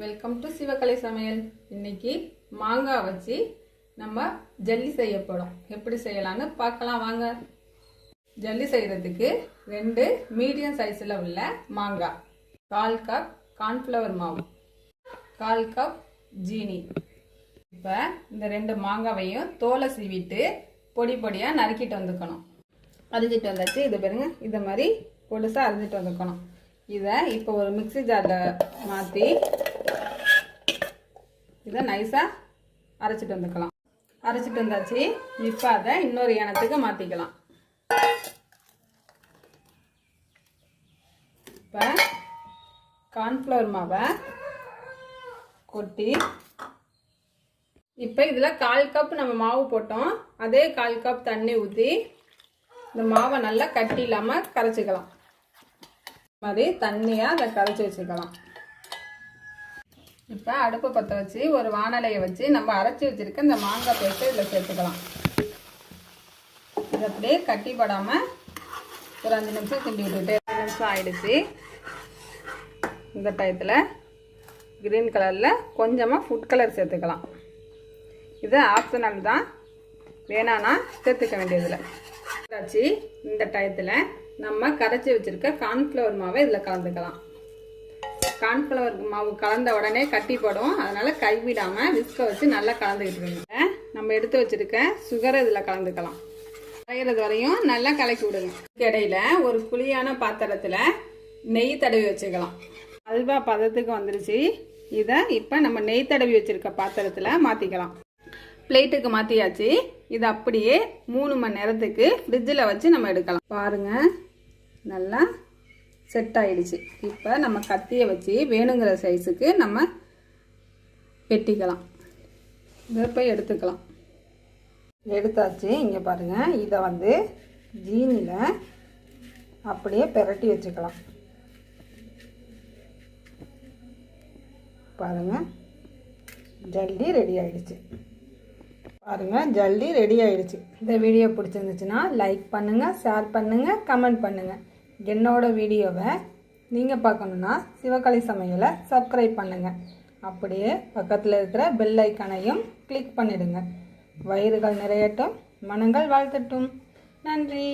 Welcome to Sivakalai சமையல். இன்னைக்கு மாங்காய் வச்சு நம்ம ஜல்லி செய்யப்படும் எப்படி செய்யலாம்னு பார்க்கலாம் வாங்க. ஜல்லி செய்கிறதுக்கு ரெண்டு மீடியம் சைஸில் உள்ள மாங்காய் கால் கப் கார்ன்ஃப்ளவர் மாவு. கால் கப் ஜீனி. இப்போ இந்த ரெண்டு மாங்காவையும் தோலை சீவிட்டு பொடி பொடியாக நறுக்கிட்டு வந்துக்கணும். அரிஞ்சிட்டு வந்தாச்சு. இது பாருங்க இதை மாதிரி பொடுசாக அரிஞ்சிட்டு வந்துக்கணும். இதை இப்போ ஒரு மிக்ஸி ஜாரில் மாற்றி இதை நைஸாக அரைச்சிட்டு வந்துக்கலாம். அரைச்சிட்டு வந்தாச்சு. இப்போ அதை இன்னொரு இனத்துக்கு மாற்றிக்கலாம் இப்போ கார்ன்ஃப்ளவர் மாவை கொட்டி இப்போ இதில் கால் கப் நம்ம மாவு போட்டோம். அதே கால் கப் தண்ணி ஊற்றி இந்த மாவை நல்லா கட்டி இல்லாமல் கரைச்சிக்கலாம். மாதிரி தண்ணியாக அதை கரைச்சி வச்சுக்கலாம். இப்போ அடுப்பு பற்ற வச்சு ஒரு வானலையை வச்சு நம்ம அரைச்சி வச்சுருக்க இந்த மாங்காய் பேஸ்ட்டு இதில் சேர்த்துக்கலாம். இது அப்படியே கட்டிப்படாமல் ஒரு அஞ்சு நிமிஷம் கிண்டி விட்டுட்டு அஞ்சு நிமிஷம் ஆயிடுச்சு. இந்த டயத்தில் க்ரீன் கலரில் கொஞ்சமாக ஃபுட் கலர் சேர்த்துக்கலாம். இது ஆப்ஷனல் தான். வேணான்னா சேர்த்துக்க வேண்டியதில்லை. வச்சு இந்த டயத்தில் நம்ம கரைச்சி வச்சுருக்க கார்ன்ஃப்ளவர் மாவை இதில் கலந்துக்கலாம். கார்ன்ஃப்ளவர் மாவு கலந்த உடனே கட்டி போடும் அதனால் கைவிடாமல் விஸ்க வச்சு நல்லா கலந்துக்கிட்டு நம்ம எடுத்து வச்சுருக்க சுகரை இதில் கலந்துக்கலாம். கரையிறது வரையும் நல்லா கலக்கி விடுங்க. இடையில ஒரு குழியான பாத்திரத்தில் நெய் தடவி வச்சுக்கலாம். அல்வா பதத்துக்கு வந்துருச்சு. இதை இப்போ நம்ம நெய் தடவி வச்சுருக்க பாத்திரத்தில் மாற்றிக்கலாம் பிளேட்டுக்கு மாற்றியாச்சு இது அப்படியே மூணு மணி நேரத்துக்கு ஃப்ரிட்ஜில் வச்சு நம்ம எடுக்கலாம். பாருங்கள் நல்லா செட் ஆயிடுச்சு. இப்போ நம்ம கத்தியை வச்சு வேணுங்கிற சைஸுக்கு நம்ம வெட்டிக்கலாம். இதை போய் எடுத்துக்கலாம். எடுத்தாச்சு இங்கே பாருங்கள் இதை வந்து ஜீனியில் அப்படியே பெரட்டி வச்சுக்கலாம். பாருங்கள் ஜல்லி ரெடி ஆகிடுச்சு பாருங்கள் ஜல்லி ரெடி ஆயிடுச்சு இந்த வீடியோ பிடிச்சிருந்துச்சுன்னா லைக் பண்ணுங்கள் ஷேர் பண்ணுங்கள் கமெண்ட் பண்ணுங்கள் என்னோடய வீடியோவை நீங்கள் பார்க்கணுன்னா சிவகலை சமையலை சப்ஸ்கிரைப் பண்ணுங்கள் அப்படியே பக்கத்தில் இருக்கிற பெல் ஐக்கனையும் கிளிக் பண்ணிடுங்க. வயிறுகள் நிறையட்டும் மனங்கள் வாழ்த்தட்டும். நன்றி.